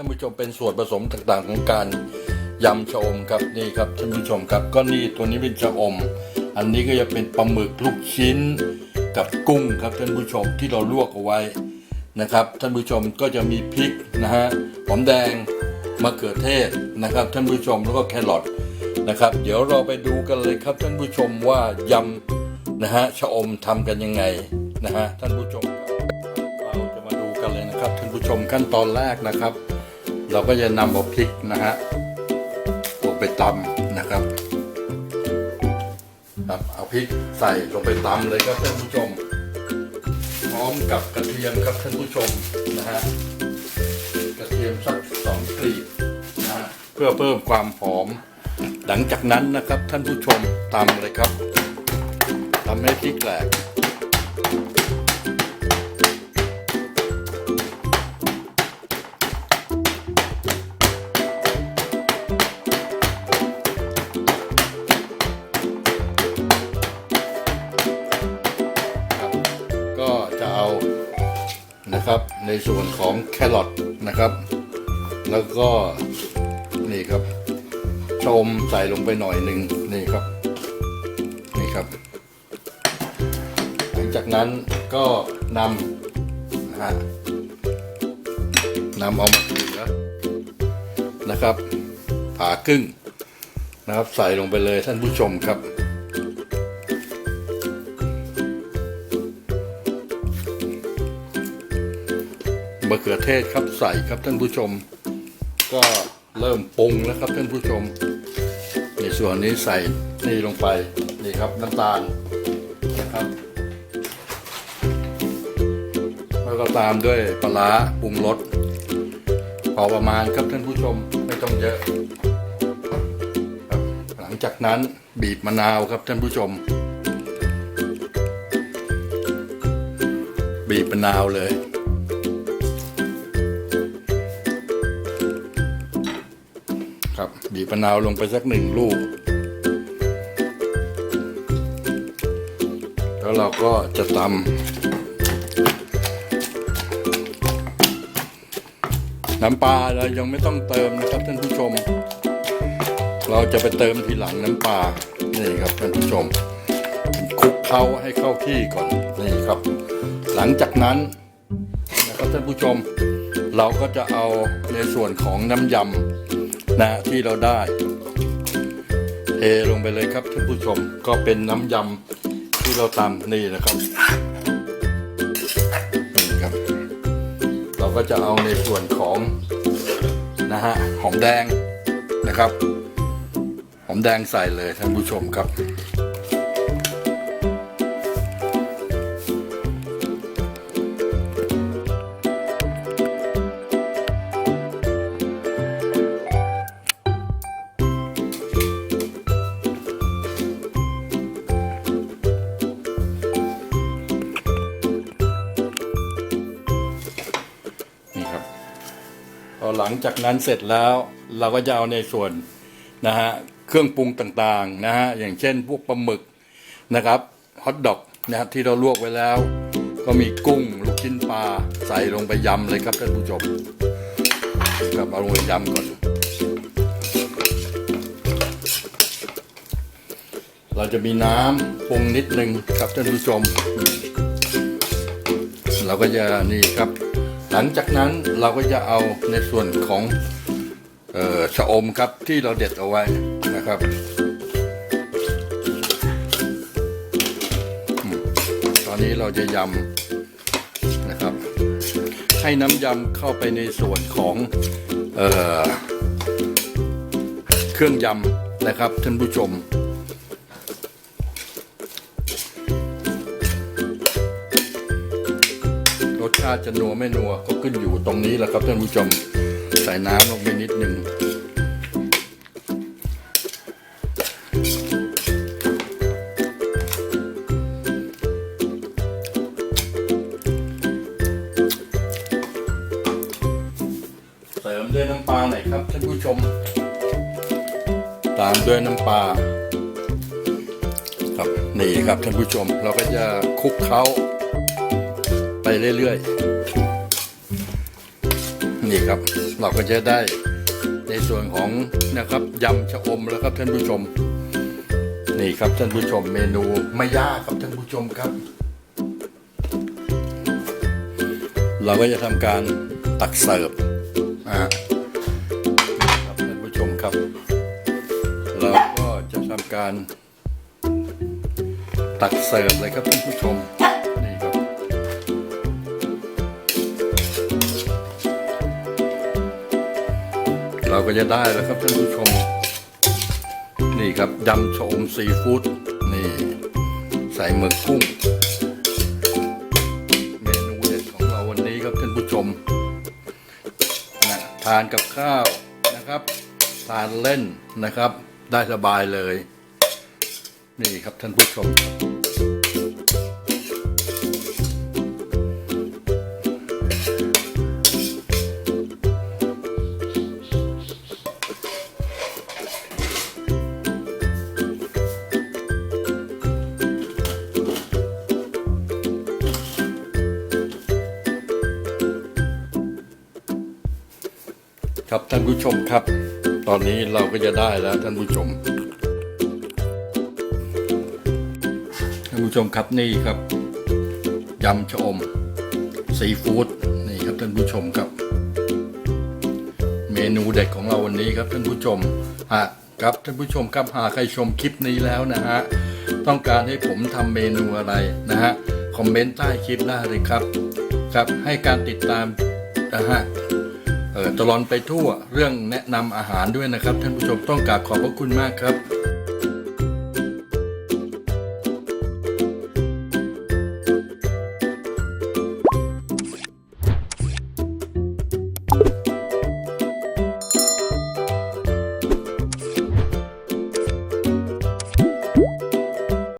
ท่านผู้ชมเป็นส่วนผสมต่างๆของการยำชะอมครับนี่ครับท่านผู้ชมครับ ก็นี่ตัวนี้เป็นชะอม อันนี้ก็จะเป็นปลาหมึกลูกชิ้นกับกุ้งครับท่านผู้ชมที่เราลวกเอาไว้นะครับ ท่านผู้ชมก็จะมีพริกนะฮะหอมแดงมะเขือเทศนะครับ ท่านผู้ชมแล้วก็แครอทนะครับ เดี๋ยวเราไปดูกันเลยครับ ท่านผู้ชมว่ายำนะฮะชะอมทำกันยังไงนะฮะท่านผู้ชมครับเราจะมาดูกันเลยนะครับ ท่านผู้ชมขั้นตอนแรกนะครับ เราก็จะนำเอาพริกนะฮะลงไปตำนะครับครับเอาพริกใส่ลงไปตำเลยครับท่านผู้ชม พร้อมกับกระเทียมครับท่านผู้ชมนะฮะกระเทียมสักสองกลีบนะฮะเพื่อเพิ่มความหอม หลังจากนั้นนะครับท่านผู้ชมตำเลยครับตำให้พริกแหลก นะครับ ในส่วนของแครอทนะครับ แล้วก็นี่ครับชมใส่ลงไปหน่อยหนึ่งนี่ครับนี่ครับ หลังจากนั้นก็นำนะฮะนำเอามาเหลือนะครับผ่าครึ่งนะครับ ใส่ลงไปเลยท่านผู้ชมครับ มะเขือเทศครับใส่ครับท่านผู้ชม ก็เริ่มปรุงแล้วครับท่านผู้ชม ในส่วนนี้ใส่นี่ลงไปนี่ครับน้ำตาลนะครับแล้วก็ตามด้วยปลาร้าปรุงรสพอประมาณครับท่านผู้ชมไม่ต้องเยอะ หลังจากนั้นบีบมะนาวครับท่านผู้ชม บีบมะนาวเลย บีบมะนาวลงไปสักหนึ่งลูก แล้วเราก็จะตำน้ำปลาเรายังไม่ต้องเติมนะครับท่านผู้ชม เราจะไปเติมทีหลังน้ำปลานี่ครับท่านผู้ชมคลุกเคล้าให้เข้าที่ก่อนนี่ครับ หลังจากนั้นนะครับท่านผู้ชม เราก็จะเอาในส่วนของน้ำยำ นะที่เราได้เทลงไปเลยครับท่านผู้ชมก็เป็นน้ำยำที่เราตำนี่นะครับนี่ครับ เราก็จะเอาในส่วนของนะฮะหอมแดงนะครับ หอมแดงใส่เลยท่านผู้ชมครับ ครับ พอหลังจากนั้นเสร็จแล้วเราก็จะเอาในส่วนนะฮะเครื่องปรุงต่างๆนะฮะอย่างเช่นพวกปลาหมึกนะครับฮอทดอกนะครับที่เราลวกไว้แล้ว ก็มีกุ้งลูกชิ้นปลาใส่ลงไปยำเลยครับท่านผู้ชมครับเอาลงไปยำก่อน เราจะมีน้ำปรุงนิดนึงครับท่านผู้ชม เราก็จะนี่ครับ หลังจากนั้นเราก็จะเอาในส่วนของออชะอมครับที่เราเด็ดเอาไว้นะครับ ตอนนี้เราจะยำนะครับ ให้น้ำยำเข้าไปในส่วนของเออเครื่องยำนะครับท่านผู้ชม รสชาติจะนัวไม่นัวก็ขึ้นอยู่ตรงนี้แหละครับท่านผู้ชมใส่น้ำลงไปนิดหนึ่งเสริมด้วยน้ำปลาหน่อยครับท่านผู้ชม ตามด้วยน้ำปลาครับนี่ครับท่านผู้ชมเราก็จะคลุกเคล้า ไปเรื่อยๆ นี่ครับเราก็จะได้ในส่วนของนะครับยำชะอมแล้วครับท่านผู้ชม นี่ครับท่านผู้ชมเมนูไม่ยากครับท่านผู้ชมครับ เราก็จะทำการตักเสิร์ฟอ่านี่ครับท่านผู้ชมครับ เราก็จะทำการตักเสิร์ฟเลยครับท่านผู้ชม เราก็จะได้แล้วครับท่านผู้ชม นี่ครับยำชะอมซีฟู้ดนี่ ใส่หมึกกุ้ง เมนูเด็ดของเราวันนี้ครับท่านผู้ชมนะทานกับข้าวนะครับ ทานเล่นนะครับ ได้สบายเลย นี่ครับท่านผู้ชม ครับท่านผู้ชมครับ ตอนนี้เราก็จะได้แล้วท่านผู้ชม ท่านผู้ชมครับนี่ครับยำชะอมซีฟู้ดนี่ครับท่านผู้ชมครับ เมนูเด็ดของเราวันนี้ครับท่านผู้ชมฮะครับท่านผู้ชมครับหากใครชมคลิปนี้แล้วนะฮะต้องการให้ผมทำเมนูอะไรนะฮะคอมเมนต์ใต้คลิปได้เลยครับ ครับให้การติดตามนะฮะ ตลอนไปทั่วเรื่องแนะนำอาหารด้วยนะครับ ท่านผู้ชมต้องกราบขอบพระคุณมากครับ